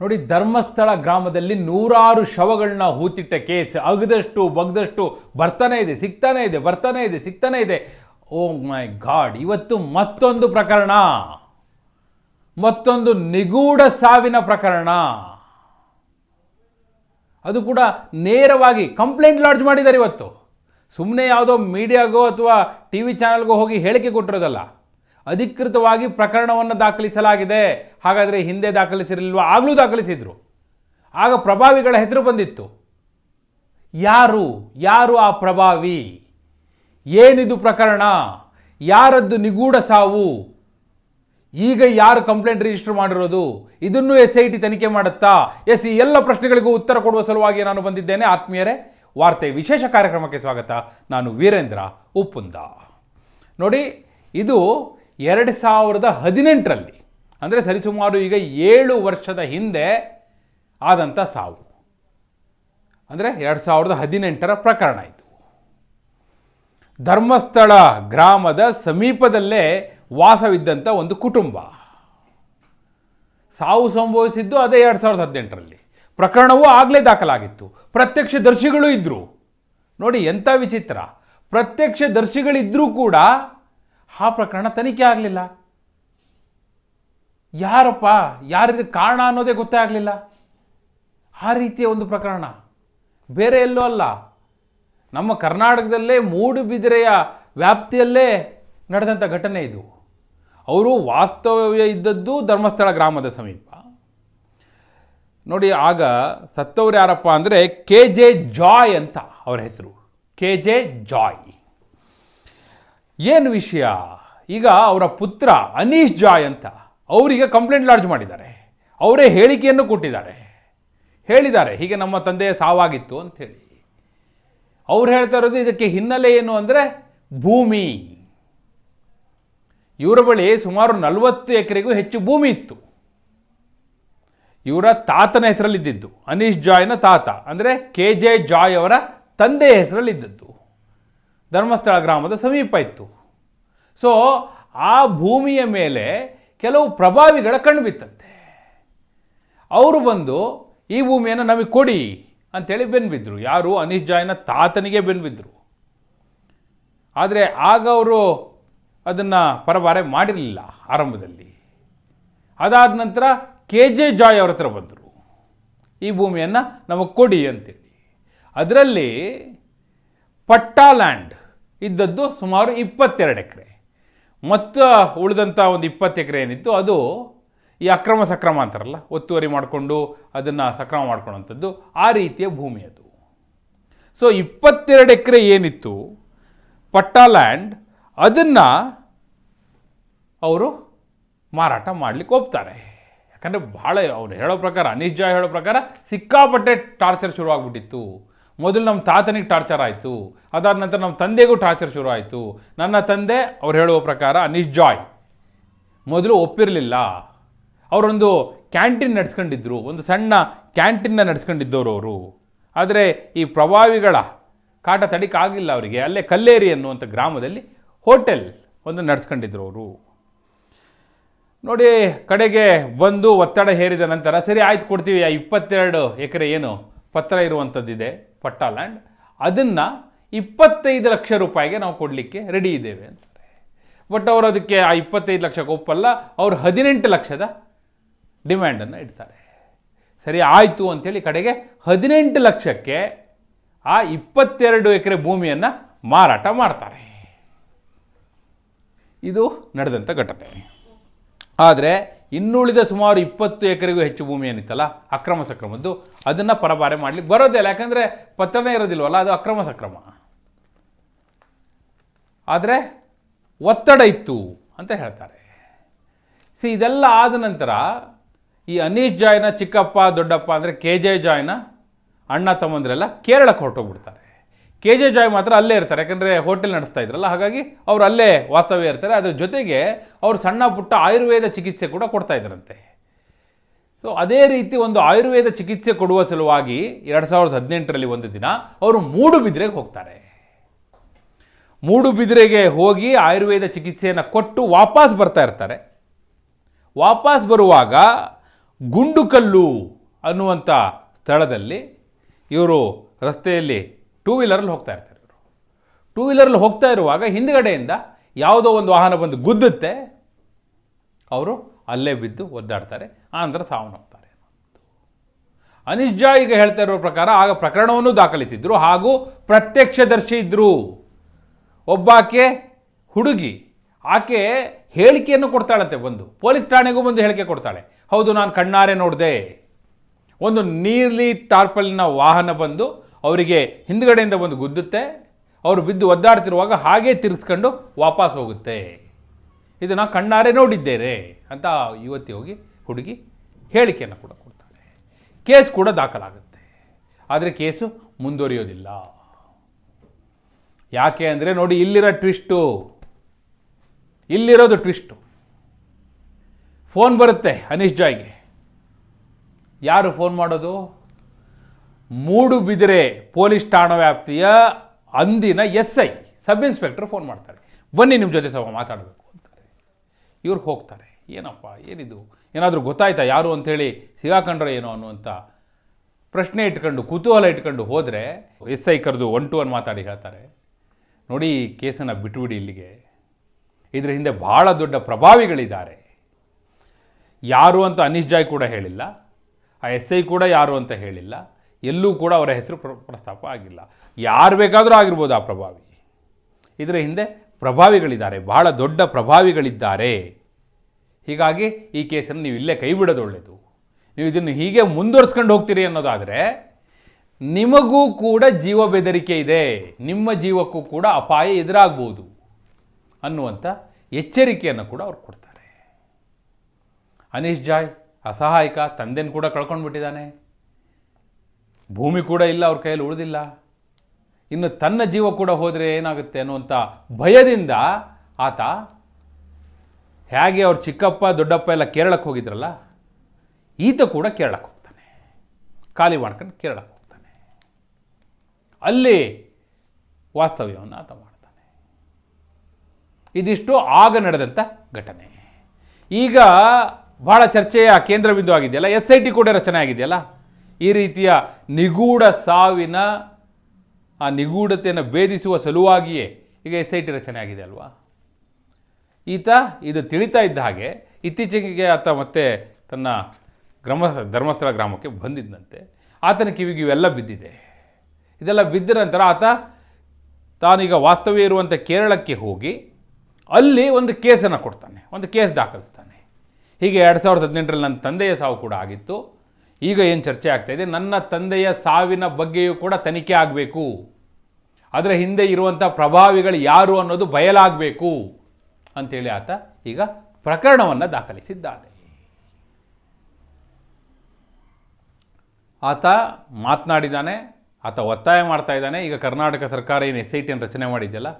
ನೋಡಿ, ಧರ್ಮಸ್ಥಳ ಗ್ರಾಮದಲ್ಲಿ ನೂರಾರು ಶವಗಳನ್ನ ಹೂತಿಟ್ಟ ಕೇಸ್. ಅಗದಷ್ಟು, ಬಗ್ದಷ್ಟು ಬರ್ತಾನೆ ಇದೆ, ಸಿಗ್ತಾನೆ ಇದೆ, ಬರ್ತಾನೆ ಇದೆ, ಸಿಗ್ತಾನೆ ಇದೆ. ಓ ಮೈ ಗಾಡ್, ಇವತ್ತು ಮತ್ತೊಂದು ಪ್ರಕರಣ. ಮತ್ತೊಂದು ನಿಗೂಢ ಸಾವಿನ ಪ್ರಕರಣ. ಅದು ಕೂಡ ನೇರವಾಗಿ ಕಂಪ್ಲೇಂಟ್ ಲಾಡ್ಜ್ ಮಾಡಿದ್ದಾರೆ ಇವತ್ತು. ಸುಮ್ಮನೆ ಯಾವುದೋ ಮೀಡಿಯಾಗೋ ಅಥವಾ ಟಿ ವಿ ಚಾನಲ್ಗೋ ಹೋಗಿ ಹೇಳಿಕೆ ಕೊಟ್ಟಿರೋದಲ್ಲ. ಅಧಿಕೃತವಾಗಿ ಪ್ರಕರಣವನ್ನು ದಾಖಲಿಸಲಾಗಿದೆ. ಹಾಗಾದರೆ ಹಿಂದೆ ದಾಖಲಿಸಿರಲಿಲ್ವ? ಆಗಲೂ ದಾಖಲಿಸಿದ್ರು. ಆಗ ಪ್ರಭಾವಿಗಳ ಹೆಸರು ಬಂದಿತ್ತು. ಯಾರು? ಯಾರು ಆ ಪ್ರಭಾವಿ? ಏನಿದು ಪ್ರಕರಣ? ಯಾರದ್ದು ನಿಗೂಢ ಸಾವು? ಈಗ ಯಾರು ಕಂಪ್ಲೇಂಟ್ ರಿಜಿಸ್ಟರ್ ಮಾಡಿರೋದು? ಇದನ್ನು ಎಸ್ ಐ ಟಿ ತನಿಖೆ ಮಾಡುತ್ತಾ? ಎಸ್, ಈ ಎಲ್ಲ ಪ್ರಶ್ನೆಗಳಿಗೂ ಉತ್ತರ ಕೊಡುವ ಸಲುವಾಗಿ ನಾನು ಬಂದಿದ್ದೇನೆ. ಆತ್ಮೀಯರೇ, ವಾರ್ತೆ ವಿಶೇಷ ಕಾರ್ಯಕ್ರಮಕ್ಕೆ ಸ್ವಾಗತ. ನಾನು ವೀರೇಂದ್ರ ಉಪ್ಪುಂದ ನೋಡಿ, ಇದು ಎರಡು ಸಾವಿರದ ಹದಿನೆಂಟರಲ್ಲಿ, ಅಂದರೆ ಸರಿಸುಮಾರು ಈಗ ಏಳು ವರ್ಷದ ಹಿಂದೆ ಆದಂಥ ಸಾವು. ಅಂದರೆ ಎರಡು ಸಾವಿರದ ಹದಿನೆಂಟರ ಪ್ರಕರಣ ಇದು. ಧರ್ಮಸ್ಥಳ ಗ್ರಾಮದ ಸಮೀಪದಲ್ಲೇ ವಾಸವಿದ್ದಂಥ ಒಂದು ಕುಟುಂಬ. ಸಾವು ಸಂಭವಿಸಿದ್ದು ಅದೇ ಎರಡು ಸಾವಿರದ ಹದಿನೆಂಟರಲ್ಲಿ. ಪ್ರಕರಣವೂ ಆಗಲೇ ದಾಖಲಾಗಿತ್ತು. ಪ್ರತ್ಯಕ್ಷದರ್ಶಿಗಳು ಇದ್ದರು ನೋಡಿ ಎಂಥ ವಿಚಿತ್ರ. ಪ್ರತ್ಯಕ್ಷದರ್ಶಿಗಳಿದ್ದರೂ ಕೂಡ ಆ ಪ್ರಕರಣ ತನಿಖೆ ಆಗಲಿಲ್ಲ. ಯಾರಪ್ಪ ಯಾರಿದ ಕಾರಣ ಅನ್ನೋದೇ ಗೊತ್ತೇ ಆಗಲಿಲ್ಲ. ಆ ರೀತಿಯ ಒಂದು ಪ್ರಕರಣ. ಬೇರೆ ಎಲ್ಲೂ ಅಲ್ಲ. ನಮ್ಮ ಕರ್ನಾಟಕದಲ್ಲೇ ಮೂಡುಬಿದಿರೆಯ ವ್ಯಾಪ್ತಿಯಲ್ಲೇ ನಡೆದಂಥ ಘಟನೆ ಇದು. ಅವರು ವಾಸ್ತವ್ಯ ಇದ್ದದ್ದು ಧರ್ಮಸ್ಥಳ ಗ್ರಾಮದ ಸಮೀಪ. ನೋಡಿ, ಆಗ ಸತ್ತವರು ಯಾರಪ್ಪ ಅಂದರೆ ಕೆ ಜೆ ಜಾಯ್ ಅಂತ ಅವರ ಹೆಸರು. K J Joy. ಏನು ವಿಷಯ? ಈಗ ಅವರ ಪುತ್ರ ಅನೀಶ್ ಜಾಯ್ ಅಂತ ಅವರಿಗೆ ಕಂಪ್ಲೇಂಟ್ ಲಾಡ್ಜ್ ಮಾಡಿದ್ದಾರೆ. ಅವರೇ ಹೇಳಿಕೆಯನ್ನು ಕೊಟ್ಟಿದ್ದಾರೆ. ಹೇಳಿದ್ದಾರೆ, ಹೀಗೆ ನಮ್ಮ ತಂದೆ ಸಾವಾಗಿತ್ತು ಅಂಥೇಳಿ ಅವ್ರು ಹೇಳ್ತಾ ಇರೋದು ಇದಕ್ಕೆ ಹಿನ್ನೆಲೆ ಏನು ಅಂದರೆ ಭೂಮಿ. ಇವರ ಬಳಿ ಸುಮಾರು ನಲವತ್ತು ಎಕರೆಗೂ ಹೆಚ್ಚು ಭೂಮಿ ಇತ್ತು. ಇವರ ತಾತನ ಹೆಸರಲ್ಲಿದ್ದಿದ್ದು, ಅನೀಶ್ ಜಾಯ್ನ ತಾತ, ಅಂದರೆ ಕೆ ಜೆ ಜಾಯ್ ಅವರ ತಂದೆಯ ಹೆಸರಲ್ಲಿದ್ದದ್ದು. ಧರ್ಮಸ್ಥಳ ಗ್ರಾಮದ ಸಮೀಪ ಇತ್ತು. ಸೊ ಆ ಭೂಮಿಯ ಮೇಲೆ ಕೆಲವು ಪ್ರಭಾವಿಗಳ ಕಣ್ಣು ಬಿತ್ತಂತೆ ಅವರು ಬಂದು, ಈ ಭೂಮಿಯನ್ನು ನಮಗೆ ಕೊಡಿ ಅಂತೇಳಿ ಬೆನ್ಬಿದ್ರು. ಯಾರು? ಅನೀಶ್ ಜಾಯ್ನ ತಾತನಿಗೆ ಬೆನ್ಬಿದ್ರು. ಆದರೆ ಆಗ ಅವರು ಅದನ್ನು ಪರಭಾರೆ ಮಾಡಿರಲಿಲ್ಲ ಆರಂಭದಲ್ಲಿ. ಅದಾದ ನಂತರ ಕೆ ಜೆ ಜಾಯ್ ಅವ್ರ ಹತ್ರ ಬಂದರು. ಈ ಭೂಮಿಯನ್ನು ನಮಗೆ ಕೊಡಿ ಅಂತೇಳಿ. ಅದರಲ್ಲಿ ಪಟ್ಟಾ ಲ್ಯಾಂಡ್ ಇದ್ದದ್ದು ಸುಮಾರು ಇಪ್ಪತ್ತೆರಡು ಎಕರೆ. ಮತ್ತು ಉಳಿದಂಥ ಒಂದು ಇಪ್ಪತ್ತು ಎಕರೆ ಏನಿತ್ತು, ಅದು ಈ ಅಕ್ರಮ ಸಕ್ರಮ ಅಂತಾರಲ್ಲ, ಒತ್ತುವರಿ ಮಾಡಿಕೊಂಡು ಅದನ್ನು ಸಕ್ರಮ ಮಾಡ್ಕೊಳ್ಳೋಂಥದ್ದು ಆ ರೀತಿಯ ಭೂಮಿ ಅದು. ಸೊ ಇಪ್ಪತ್ತೆರಡು ಎಕರೆ ಏನಿತ್ತು, ಪಟ್ಟಾ ಲ್ಯಾಂಡ್ ಅದನ್ನು ಅವರು ಮಾರಾಟ ಮಾಡಲಿಕ್ಕೆ ಹೋಗ್ತಾರೆ ಯಾಕಂದರೆ ಭಾಳ ಅವ್ರು ಹೇಳೋ ಪ್ರಕಾರ, ಅನೀಶ್ ಜಾ ಹೇಳೋ ಪ್ರಕಾರ ಸಿಕ್ಕಾಪಟ್ಟೆ ಟಾರ್ಚರ್ ಶುರುವಾಗ್ಬಿಟ್ಟಿತ್ತು. ಮೊದಲು ನಮ್ಮ ತಾತನಿಗೆ ಟಾರ್ಚರ್ ಆಯಿತು. ಅದಾದ ನಂತರ ನಮ್ಮ ತಂದೆಗೂ ಟಾರ್ಚರ್ ಶುರು ಆಯಿತು. ನನ್ನ ತಂದೆ ಅವ್ರು ಹೇಳುವ ಪ್ರಕಾರ ಅನೀಶ್ ಜಾಯ್ ಮೊದಲು ಒಪ್ಪಿರಲಿಲ್ಲ. ಅವರೊಂದು ಕ್ಯಾಂಟೀನ್ ನಡೆಸ್ಕೊಂಡಿದ್ರು. ಒಂದು ಸಣ್ಣ ಕ್ಯಾಂಟೀನ್ನ ನಡೆಸ್ಕೊಂಡಿದ್ದವರು ಅವರು. ಆದರೆ ಈ ಪ್ರಭಾವಿಗಳ ಕಾಟ ತಡಿಕಾಗಿಲ್ಲ ಅವರಿಗೆ. ಅಲ್ಲೇ ಕಲ್ಲೇರಿ ಅನ್ನುವಂಥ ಗ್ರಾಮದಲ್ಲಿ ಹೋಟೆಲ್ ಒಂದು ನಡೆಸ್ಕೊಂಡಿದ್ರು ಅವರು. ನೋಡಿ, ಕಡೆಗೆ ಬಂದು ಒತ್ತಡ ಹೇರಿದ ನಂತರ ಸರಿ ಆಯ್ತು ಕೊಡ್ತೀವಿ, ಆ ಇಪ್ಪತ್ತೆರಡು ಎಕರೆ ಏನು ಪತ್ರ ಇರುವಂಥದ್ದಿದೆ ಪಟ್ಟಾ ಲ್ಯಾಂಡ್ ಅದನ್ನು ಇಪ್ಪತ್ತೈದು ಲಕ್ಷ ರೂಪಾಯಿಗೆ ನಾವು ಕೊಡಲಿಕ್ಕೆ ರೆಡಿ ಇದ್ದೇವೆ ಅಂತಾರೆ. ಬಟ್ ಅವರು ಅದಕ್ಕೆ ಆ ಇಪ್ಪತ್ತೈದು ಲಕ್ಷಕ್ಕೆ ಒಪ್ಪಲ್ಲ, ಅವರು ಹದಿನೆಂಟು ಲಕ್ಷದ ಡಿಮ್ಯಾಂಡನ್ನು ಇಡ್ತಾರೆ. ಸರಿ, ಆಯಿತು ಅಂಥೇಳಿ ಕಡೆಗೆ ಹದಿನೆಂಟು ಲಕ್ಷಕ್ಕೆ ಆ ಇಪ್ಪತ್ತೆರಡು ಎಕರೆ ಭೂಮಿಯನ್ನು ಮಾರಾಟ ಮಾಡ್ತಾರೆ. ಇದು ನಡೆದಂಥ ಘಟನೆ. ಆದರೆ ಇನ್ನುಳಿದ ಸುಮಾರು ಇಪ್ಪತ್ತು ಎಕರೆಗೂ ಹೆಚ್ಚು ಭೂಮಿ ಏನಿತ್ತಲ್ಲ, ಅಕ್ರಮ ಸಕ್ರಮದ್ದು, ಅದನ್ನು ಪರಭಾರೆ ಮಾಡಲಿಕ್ಕೆ ಬರೋದಿಲ್ಲ ಯಾಕಂದರೆ ಪತ್ರನೇ ಇರೋದಿಲ್ವಲ್ಲ, ಅದು ಅಕ್ರಮ ಸಕ್ರಮ. ಆದರೆ ಒತ್ತಡ ಇತ್ತು ಅಂತ ಹೇಳ್ತಾರೆ. ಸಿ, ಇದೆಲ್ಲ ಆದ ನಂತರ ಈ ಅನೀಶ್ ಜಾಯ್ನ ಚಿಕ್ಕಪ್ಪ, ದೊಡ್ಡಪ್ಪ ಅಂದರೆ ಕೆ ಜೆ ಜಾಯ್ನ ಅಣ್ಣ ತಮ್ಮಂದ್ರೆಲ್ಲ ಕೇರಳಕ್ಕೆ ಹೊರಟೋಗ್ಬಿಡ್ತಾರೆ. ಕೆ ಜೆ ಜಾಯ್ ಮಾತ್ರ ಅಲ್ಲೇ ಇರ್ತಾರೆ, ಯಾಕಂದರೆ ಹೋಟೆಲ್ ನಡೆಸ್ತಾ ಇದ್ರಲ್ಲ, ಹಾಗಾಗಿ ಅವರು ಅಲ್ಲೇ ವಾಸ್ತವ್ಯ ಇರ್ತಾರೆ. ಅದ್ರ ಜೊತೆಗೆ ಅವರು ಸಣ್ಣ ಪುಟ್ಟ ಆಯುರ್ವೇದ ಚಿಕಿತ್ಸೆ ಕೂಡ ಕೊಡ್ತಾ ಇದ್ರಂತೆ ಸೊ ಅದೇ ರೀತಿ ಒಂದು ಆಯುರ್ವೇದ ಚಿಕಿತ್ಸೆ ಕೊಡುವ ಸಲುವಾಗಿ ಎರಡು ಸಾವಿರದ ಹದಿನೆಂಟರಲ್ಲಿ ಒಂದು ದಿನ ಅವರು ಮೂಡುಬಿದ್ರೆಗೆ ಹೋಗ್ತಾರೆ. ಮೂಡುಬಿದಿರೆಗೆ ಹೋಗಿ ಆಯುರ್ವೇದ ಚಿಕಿತ್ಸೆಯನ್ನು ಕೊಟ್ಟು ವಾಪಸ್ ಬರ್ತಾ ಇರ್ತಾರೆ. ವಾಪಸ್ ಬರುವಾಗ ಗುಂಡುಕಲ್ಲು ಅನ್ನುವಂಥ ಸ್ಥಳದಲ್ಲಿ ಇವರು ರಸ್ತೆಯಲ್ಲಿ ಟೂ ವೀಲರಲ್ಲಿ ಹೋಗ್ತಾ ಇರ್ತಾರೆ ಇವರು. ಟೂ ವೀಲರಲ್ಲಿ ಹೋಗ್ತಾ ಇರುವಾಗ ಹಿಂದ್ಗಡೆಯಿಂದ ಯಾವುದೋ ಒಂದು ವಾಹನ ಬಂದು ಗುದ್ದುತ್ತೆ. ಅವರು ಅಲ್ಲೇ ಬಿದ್ದು ಒದ್ದಾಡ್ತಾರೆ. ಆನಂತರ ಸಾವನ್ನಪ್ತಾರೆ ಅನಿಶ್ ಜಾ ಈಗ ಹೇಳ್ತಾ ಇರೋ ಪ್ರಕಾರ ಆಗ ಪ್ರಕರಣವನ್ನು ದಾಖಲಿಸಿದ್ರು ಹಾಗೂ ಪ್ರತ್ಯಕ್ಷದರ್ಶಿ ಇದ್ದರು ಒಬ್ಬಾಕೆ ಹುಡುಗಿ, ಆಕೆ ಹೇಳಿಕೆಯನ್ನು ಕೊಡ್ತಾಳಂತೆ ಬಂದು. ಪೊಲೀಸ್ ಠಾಣೆಗೂ ಬಂದು ಹೇಳಿಕೆ ಕೊಡ್ತಾಳೆ. ಹೌದು, ನಾನು ಕಣ್ಣಾರೆ ನೋಡಿದೆ. ಒಂದು ನೀರ್ಲಿ ಟಾರ್ಪಲಿನ ವಾಹನ ಬಂದು ಅವರಿಗೆ ಹಿಂದ್ಗಡೆಯಿಂದ ಬಂದು ಗುದ್ದುತ್ತೆ, ಅವರು ಬಿದ್ದು ಒದ್ದಾಡ್ತಿರುವಾಗ ಹಾಗೇ ತಿರ್ಸ್ಕೊಂಡು ವಾಪಸ್ ಹೋಗುತ್ತೆ. ಇದು ನಾವು ಕಣ್ಣಾರೆ ನೋಡಿದ್ದೇನೆ ಅಂತ ಯುವತಿ ಹೋಗಿ ಹುಡುಗಿ ಹೇಳಿಕೆಯನ್ನು ಕೂಡ ಕೊಡ್ತಾರೆ ಕೇಸ್ ಕೂಡ ದಾಖಲಾಗುತ್ತೆ. ಆದರೆ ಕೇಸು ಮುಂದುವರಿಯೋದಿಲ್ಲ. ಯಾಕೆ ಅಂದರೆ ನೋಡಿ, ಇಲ್ಲಿರೋ ಟ್ವಿಸ್ಟು, ಇಲ್ಲಿರೋದು ಟ್ವಿಸ್ಟು. ಫೋನ್ ಬರುತ್ತೆ ಅನೀಶ್ ಜಾಯ್ಗೆ. ಯಾರು ಫೋನ್ ಮಾಡೋದು? ಮೂಡುಬಿದಿರೆ ಪೊಲೀಸ್ ಠಾಣಾ ವ್ಯಾಪ್ತಿಯ ಅಂದಿನ S I sub inspector phone ಮಾಡ್ತಾರೆ. ಬನ್ನಿ ನಿಮ್ಮ ಜೊತೆ ಸ್ವಲ್ಪ ಮಾತಾಡಬೇಕು ಅಂತಾರೆ. ಇವ್ರು ಹೋಗ್ತಾರೆ. ಏನಪ್ಪ, ಏನಿದು? ಏನಾದರೂ ಗೊತ್ತಾಯ್ತಾ ಯಾರು ಅಂಥೇಳಿ? ಸಿಗಾಕೊಂಡ್ರೆ ಏನೋ ಅನ್ನುವಂಥ ಪ್ರಶ್ನೆ ಇಟ್ಕೊಂಡು, ಕುತೂಹಲ ಇಟ್ಕೊಂಡು ಹೋದರೆ ಎಸ್ ಐ ಕರೆದು ಒನ್ ಟು ಒನ್ ಮಾತಾಡಿ ಹೇಳ್ತಾರೆ. ನೋಡಿ ಈ ಕೇಸನ್ನು ಬಿಟ್ಬಿಡಿ ಇಲ್ಲಿಗೆ. ಇದರ ಹಿಂದೆ ಭಾಳ ದೊಡ್ಡ ಪ್ರಭಾವಿಗಳಿದ್ದಾರೆ. ಯಾರು ಅಂತ ಅನೀಶ್ ಜಾಯ್ ಕೂಡ ಹೇಳಿಲ್ಲ. ಆ ಎಸ್ ಐ ಕೂಡ ಯಾರು ಅಂತ ಹೇಳಿಲ್ಲ. ಎಲ್ಲೂ ಕೂಡ ಅವರ ಹೆಸರು ಪ್ರ- ಪ್ರಸ್ತಾಪ ಆಗಿಲ್ಲ. ಯಾರು ಬೇಕಾದರೂ ಆಗಿರ್ಬೋದು ಆ ಪ್ರಭಾವಿ. ಇದರ ಹಿಂದೆ ಪ್ರಭಾವಿಗಳಿದ್ದಾರೆ, ಬಹಳ ದೊಡ್ಡ ಪ್ರಭಾವಿಗಳಿದ್ದಾರೆ. ಹೀಗಾಗಿ ಈ ಕೇಸನ್ನು ನೀವು ಇಲ್ಲೇ ಕೈ ಬಿಡೋದು ಒಳ್ಳೆಯದು ನೀವು ಇದನ್ನು ಹೀಗೆ ಮುಂದುವರ್ಸ್ಕೊಂಡು ಹೋಗ್ತೀರಿ ಅನ್ನೋದಾದರೆ, ನಿಮಗೂ ಕೂಡ ಜೀವ ಬೆದರಿಕೆ ಇದೆ. ನಿಮ್ಮ ಜೀವಕ್ಕೂ ಕೂಡ ಅಪಾಯ ಎದುರಾಗ್ಬೋದು ಅನ್ನುವಂಥ ಎಚ್ಚರಿಕೆಯನ್ನು ಕೂಡ ಅವ್ರು ಕೊಡ್ತಾರೆ. ಅನೀಶ್ ಜಾಯ್ ಅಸಹಾಯಕ, ತಂದೆನ ಕೂಡ ಕಳ್ಕೊಂಡು ಬಿಟ್ಟಿದ್ದಾನೆ ಭೂಮಿ ಕೂಡ ಇಲ್ಲ, ಅವ್ರ ಕೈಯಲ್ಲಿ ಉಳಿದಿಲ್ಲ. ಇನ್ನು ತನ್ನ ಜೀವ ಕೂಡ ಹೋದರೆ ಏನಾಗುತ್ತೆ ಅನ್ನುವಂಥ ಭಯದಿಂದ ಆತ ಹೇಗೆ ಅವ್ರ ಚಿಕ್ಕಪ್ಪ, ದೊಡ್ಡಪ್ಪ ಎಲ್ಲ ಕೇರಳಕ್ಕೆ ಹೋಗಿದ್ರಲ್ಲ, ಈತ ಕೂಡ ಕೇರಳಕ್ಕೆ ಹೋಗ್ತಾನೆ. ಖಾಲಿ ಮಾಡ್ಕೊಂಡು ಕೇರಳಕ್ಕೆ ಹೋಗ್ತಾನೆ. ಅಲ್ಲಿ ವಾಸ್ತವ್ಯವನ್ನು ಆತ ಮಾಡ್ತಾನೆ. ಇದಿಷ್ಟು ಆಗ ನಡೆದಂಥ ಘಟನೆ. ಈಗ ಭಾಳ ಚರ್ಚೆಯ ಕೇಂದ್ರ ಬಿಂದು ಆಗಿದೆಯಲ್ಲ, ಎಸ್ ಐ ಟಿ ಕೂಡ ರಚನೆ ಆಗಿದೆಯಲ್ಲ ಈ ರೀತಿಯ ನಿಗೂಢ ಸಾವಿನ, ಆ ನಿಗೂಢತೆಯನ್ನು ಭೇದಿಸುವ ಸಲುವಾಗಿಯೇ ಈಗ ಎಸ್ ಐ ಟಿ ರಚನೆ ಆಗಿದೆ ಅಲ್ವಾ? ಈತ ಇದು ತಿಳಿತಾ ಇದ್ದ ಹಾಗೆ ಇತ್ತೀಚೆಗೆ ಆತ ಮತ್ತೆ ತನ್ನ ಗ್ರಾಮ, ಧರ್ಮಸ್ಥಳ ಗ್ರಾಮಕ್ಕೆ ಬಂದಿದ್ದಂತೆ ಆತನ ಕಿವಿಗೆ ಇವೆಲ್ಲ ಬಿದ್ದಿದೆ. ಇದೆಲ್ಲ ಬಿದ್ದ ನಂತರ ಆತ ತಾನೀಗ ವಾಸ್ತವ್ಯ ಇರುವಂಥ ಕೇರಳಕ್ಕೆ ಹೋಗಿ ಅಲ್ಲಿ ಒಂದು ಕೇಸನ್ನು ಕೊಡ್ತಾನೆ, ಒಂದು ಕೇಸ್ ದಾಖಲಿಸ್ತಾನೆ. ಹೀಗೆ ಎರಡು ಸಾವಿರದ ಹದಿನೆಂಟರಲ್ಲಿ ನನ್ನ ತಂದೆಯ ಸಾವು ಕೂಡ ಆಗಿತ್ತು. ಈಗ ಏನು ಚರ್ಚೆ ಆಗ್ತಾ ಇದೆ? ನನ್ನ ತಂದೆಯ ಸಾವಿನ ಬಗ್ಗೆಯೂ ಕೂಡ ತನಿಖೆ ಆಗಬೇಕು. ಅದರ ಹಿಂದೆ ಇರುವಂಥ ಪ್ರಭಾವಿಗಳು ಯಾರು ಅನ್ನೋದು ಬಯಲಾಗಬೇಕು ಅಂಥೇಳಿ ಆತ ಈಗ ಪ್ರಕರಣವನ್ನು ದಾಖಲಿಸಿದ್ದಾನೆ. ಆತ ಮಾತನಾಡಿದ್ದಾನೆ ಆತ ಒತ್ತಾಯ ಮಾಡ್ತಾ ಇದ್ದಾನೆ. ಈಗ ಕರ್ನಾಟಕ ಸರ್ಕಾರ ಏನು ಎಸ್ ಐ ಟಿಯನ್ನು ರಚನೆ ಮಾಡಿದೆಯಲ್ಲ?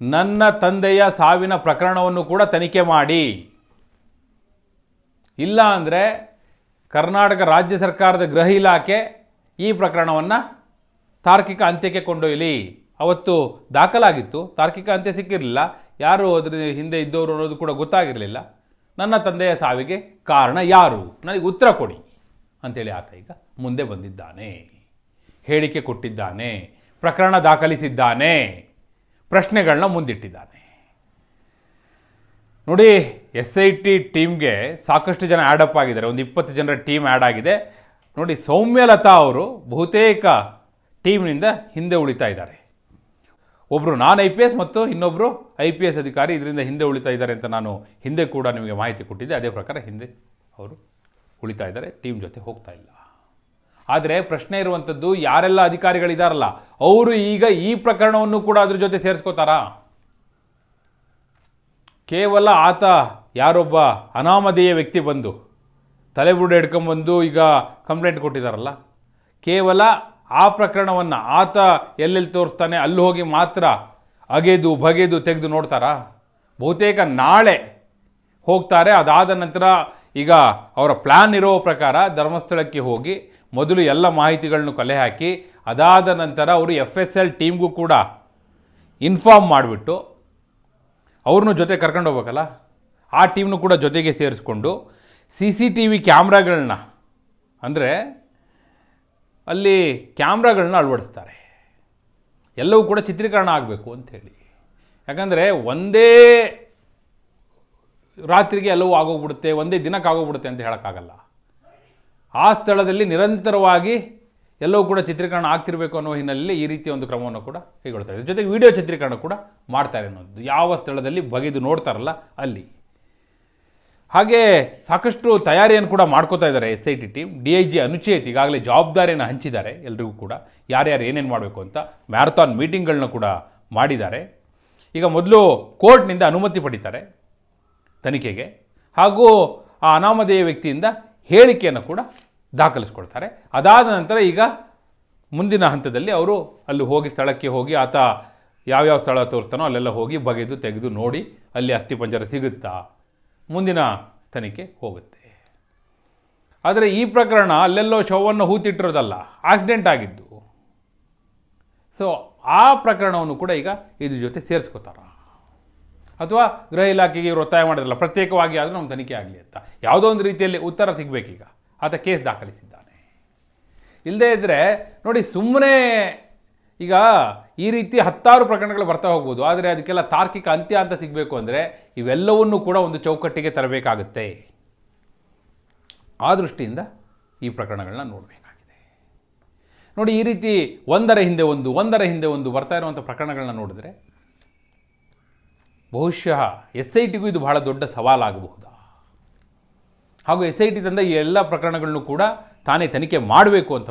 ನನ್ನ ತಂದೆಯ ಸಾವಿನ ಪ್ರಕರಣವನ್ನು ಕೂಡ ತನಿಖೆ ಮಾಡಿ. ಇಲ್ಲ ಅಂದರೆ ಕರ್ನಾಟಕ ರಾಜ್ಯ ಸರ್ಕಾರದ ಗೃಹ ಇಲಾಖೆ ಈ ಪ್ರಕರಣವನ್ನು ತಾರ್ಕಿಕ ಅಂತ್ಯಕ್ಕೆ ಕೊಂಡೊಯ್ಯಲಿ. ಅವತ್ತು ದಾಖಲಾಗಿತ್ತು. ತಾರ್ಕಿಕ ಅಂತ್ಯ ಸಿಕ್ಕಿರಲಿಲ್ಲ. ಯಾರು ಅದರ ಹಿಂದೆ ಇದ್ದವರು ಅನ್ನೋದು ಕೂಡ ಗೊತ್ತಾಗಿರಲಿಲ್ಲ. ನನ್ನ ತಂದೆಯ ಸಾವಿಗೆ ಕಾರಣ ಯಾರು? ನನಗೆ ಉತ್ತರ ಕೊಡಿ ಅಂಥೇಳಿ ಆತ ಈಗ ಮುಂದೆ ಬಂದಿದ್ದಾನೆ. ಹೇಳಿಕೆ ಕೊಟ್ಟಿದ್ದಾನೆ. ಪ್ರಕರಣ ದಾಖಲಿಸಿದ್ದಾನೆ. ಪ್ರಶ್ನೆಗಳನ್ನ ಮುಂದಿಟ್ಟಿದ್ದಾನೆ. ನೋಡಿ ಎಸ್ ಐ ಟಿ ಟೀಮ್ಗೆ ಸಾಕಷ್ಟು ಜನ ಆ್ಯಡ್ ಅಪ್ ಆಗಿದ್ದಾರೆ. ಒಂದು ಇಪ್ಪತ್ತು ಜನರ ಟೀಮ್ ಆ್ಯಡ್ ಆಗಿದೆ. ನೋಡಿ ಸೌಮ್ಯಲತಾ ಅವರು ಬಹುತೇಕ ಟೀಮ್ನಿಂದ ಹಿಂದೆ ಉಳಿತಾ ಇದ್ದಾರೆ. ಒಬ್ಬರು ನಾನ್ ಐ ಪಿ ಎಸ್ ಮತ್ತು ಇನ್ನೊಬ್ಬರು ಐ ಪಿ ಎಸ್ ಅಧಿಕಾರಿ ಇದರಿಂದ ಹಿಂದೆ ಉಳಿತಾ ಇದ್ದಾರೆ ಅಂತ ನಾನು ಹಿಂದೆ ಕೂಡ ನಿಮಗೆ ಮಾಹಿತಿ ಕೊಟ್ಟಿದ್ದೆ. ಅದೇ ಪ್ರಕಾರ ಹಿಂದೆ ಅವರು ಉಳಿತಾ ಇದ್ದಾರೆ. ಟೀಮ್ ಜೊತೆ ಹೋಗ್ತಾ ಇಲ್ಲ. ಆದರೆ ಪ್ರಶ್ನೆ ಇರುವಂಥದ್ದು ಯಾರೆಲ್ಲ ಅಧಿಕಾರಿಗಳಿದಾರಲ್ಲ, ಅವರು ಈಗ ಈ ಪ್ರಕರಣವನ್ನು ಕೂಡ ಅದ್ರ ಜೊತೆ ಸೇರಿಸ್ಕೋತಾರಾ? ಕೇವಲ ಆತ ಯಾರೊಬ್ಬ ಅನಾಮಧೇಯ ವ್ಯಕ್ತಿ ಬಂದು ತಲೆಬುಡ ಹಿಡ್ಕೊಂಬಂದು ಈಗ ಕಂಪ್ಲೇಂಟ್ ಕೊಟ್ಟಿದ್ದಾರಲ್ಲ? ಕೇವಲ ಆ ಪ್ರಕರಣವನ್ನು ಆತ ಎಲ್ಲೆಲ್ಲಿ ತೋರಿಸ್ತಾನೆ, ಅಲ್ಲಿ ಹೋಗಿ ಮಾತ್ರ ಅಗೆದು, ಬಗೆದು, ತೆಗೆದು ನೋಡ್ತಾರಾ? ಬಹುತೇಕ ನಾಳೆ ಹೋಗ್ತಾರೆ. ಅದಾದ ನಂತರ ಈಗ ಅವರ ಪ್ಲ್ಯಾನ್ ಇರೋ ಪ್ರಕಾರ ಧರ್ಮಸ್ಥಳಕ್ಕೆ ಹೋಗಿ ಮೊದಲು ಎಲ್ಲ ಮಾಹಿತಿಗಳನ್ನು ಕಲೆ ಹಾಕಿ, ಅದಾದ ನಂತರ ಅವರು ಎಫ್ ಎಸ್ ಎಲ್ ಟೀಮ್ಗೂ ಕೂಡ ಇನ್ಫಾರ್ಮ್ ಮಾಡಿಬಿಟ್ಟು ಅವ್ರನ್ನೂ ಜೊತೆ ಕರ್ಕೊಂಡು ಹೋಗ್ಬೇಕಲ್ಲ? ಆ ಟೀಮ್ನು ಕೂಡ ಜೊತೆಗೆ ಸೇರಿಸ್ಕೊಂಡು ಸಿ ಸಿ ಟಿ ವಿ ಕ್ಯಾಮ್ರಾಗಳನ್ನ, ಅಂದರೆ ಅಲ್ಲಿ ಕ್ಯಾಮ್ರಾಗಳನ್ನ ಅಳವಡಿಸ್ತಾರೆ. ಎಲ್ಲವೂ ಕೂಡ ಚಿತ್ರೀಕರಣ ಆಗಬೇಕು ಅಂಥೇಳಿ ಯಾಕಂದರೆ ಒಂದೇ ರಾತ್ರಿಗೆ ಎಲ್ಲವೂ ಆಗೋಗ್ಬಿಡುತ್ತೆ, ಒಂದೇ ದಿನಕ್ಕೆ ಆಗೋಗ್ಬಿಡುತ್ತೆ ಅಂತ ಹೇಳೋಕ್ಕಾಗಲ್ಲ. ಆ ಸ್ಥಳದಲ್ಲಿ ನಿರಂತರವಾಗಿ ಎಲ್ಲವೂ ಕೂಡ ಚಿತ್ರೀಕರಣ ಆಗ್ತಿರಬೇಕು ಅನ್ನೋ ಹಿನ್ನೆಲೆಯಲ್ಲಿ ಈ ರೀತಿಯ ಒಂದು ಕ್ರಮವನ್ನು ಕೂಡ ಕೈಗೊಳ್ತಾರೆ ಜೊತೆಗೆ ವಿಡಿಯೋ ಚಿತ್ರೀಕರಣ ಕೂಡ ಮಾಡ್ತಾರೆ ಅನ್ನೋದು. ಯಾವ ಸ್ಥಳದಲ್ಲಿ ಬಗೆದು ನೋಡ್ತಾರಲ್ಲ ಅಲ್ಲಿ. ಹಾಗೆ ಸಾಕಷ್ಟು ತಯಾರಿಯನ್ನು ಕೂಡ ಮಾಡ್ಕೋತಾ ಇದ್ದಾರೆ S I T team D I G Anucheth ಈಗಾಗಲೇ ಜವಾಬ್ದಾರಿಯನ್ನು ಹಂಚಿದ್ದಾರೆ ಎಲ್ರಿಗೂ ಕೂಡ. ಯಾರ್ಯಾರು ಏನೇನು ಮಾಡಬೇಕು ಅಂತ ಮ್ಯಾರಥಾನ್ ಮೀಟಿಂಗ್ಗಳನ್ನ ಕೂಡ ಮಾಡಿದ್ದಾರೆ. ಈಗ ಮೊದಲು ಕೋರ್ಟ್ನಿಂದ ಅನುಮತಿ ಪಡಿತಾರೆ ತನಿಖೆಗೆ. ಹಾಗೂ ಆ ಅನಾಮಧೇಯ ವ್ಯಕ್ತಿಯಿಂದ ಹೇಳಿಕೆಯನ್ನು ಕೂಡ ದಾಖಲಿಸ್ಕೊಳ್ತಾರೆ ಅದಾದ ನಂತರ ಈಗ ಮುಂದಿನ ಹಂತದಲ್ಲಿ ಅವರು ಅಲ್ಲಿ ಹೋಗಿ ಸ್ಥಳಕ್ಕೆ ಹೋಗಿ ಆತ ಯಾವ್ಯಾವ ಸ್ಥಳ ತೋರಿಸ್ತಾನೋ ಅಲ್ಲೆಲ್ಲ ಹೋಗಿ ಬಗೆದು ತೆಗೆದು ನೋಡಿ ಅಲ್ಲಿ ಅಸ್ಥಿಪಂಜರ ಸಿಗುತ್ತಾ? ಮುಂದಿನ ತನಿಖೆ ಹೋಗುತ್ತೆ. ಆದರೆ ಈ ಪ್ರಕರಣ ಅಲ್ಲೆಲ್ಲೋ ಶವವನ್ನು ಹೂತಿಟ್ಟಿರೋದಲ್ಲ ಆಕ್ಸಿಡೆಂಟ್ ಆಗಿದ್ದು. ಸೊ ಆ ಪ್ರಕರಣವನ್ನು ಕೂಡ ಈಗ ಇದ್ರ ಜೊತೆ ಸೇರಿಸ್ಕೋತಾರ. ಅಥವಾ ಗೃಹ ಇಲಾಖೆಗೆ ಇವರು ಒತ್ತಾಯ ಮಾಡಿದ್ರಲ್ಲ, ಪ್ರತ್ಯೇಕವಾಗಿ ಆದರೂ ನಮ್ಮ ತನಿಖೆ ಆಗಲಿ ಅಂತ. ಯಾವುದೋ ಒಂದು ರೀತಿಯಲ್ಲಿ ಉತ್ತರ ಸಿಗಬೇಕೀಗ. ಆತ ಕೇಸ್ ದಾಖಲಿಸಿದ್ದಾನೆ. ಇಲ್ಲದೇ ಇದ್ದರೆ ನೋಡಿ ಸುಮ್ಮನೆ ಈಗ ಈ ರೀತಿ ಹತ್ತಾರು ಪ್ರಕರಣಗಳು ಬರ್ತಾ ಹೋಗ್ಬೋದು. ಆದರೆ ಅದಕ್ಕೆಲ್ಲ ತಾರ್ಕಿಕ ಅಂತ್ಯ ಅಂತ ಸಿಗಬೇಕು ಅಂದರೆ ಇವೆಲ್ಲವನ್ನೂ ಕೂಡ ಒಂದು ಚೌಕಟ್ಟಿಗೆ ತರಬೇಕಾಗುತ್ತೆ. ಆ ದೃಷ್ಟಿಯಿಂದ ಈ ಪ್ರಕರಣಗಳನ್ನ ನೋಡಬೇಕಾಗಿದೆ. ನೋಡಿ, ಈ ರೀತಿ ಒಂದರ ಹಿಂದೆ ಒಂದು, ಒಂದರ ಹಿಂದೆ ಒಂದು ಬರ್ತಾ ಇರುವಂಥ ಪ್ರಕರಣಗಳನ್ನ ನೋಡಿದ್ರೆ ಬಹುಶಃ ಎಸ್ ಐ ಟಿಗೂ ಇದು ಬಹಳ ದೊಡ್ಡ ಸವಾಲಾಗಬಹುದಾ? ಹಾಗೂ ಎಸ್ ಐ ಟಿ ತಂದ ಈ ಎಲ್ಲ ಪ್ರಕರಣಗಳನ್ನು ಕೂಡ ತಾನೇ ತನಿಖೆ ಮಾಡಬೇಕು ಅಂತ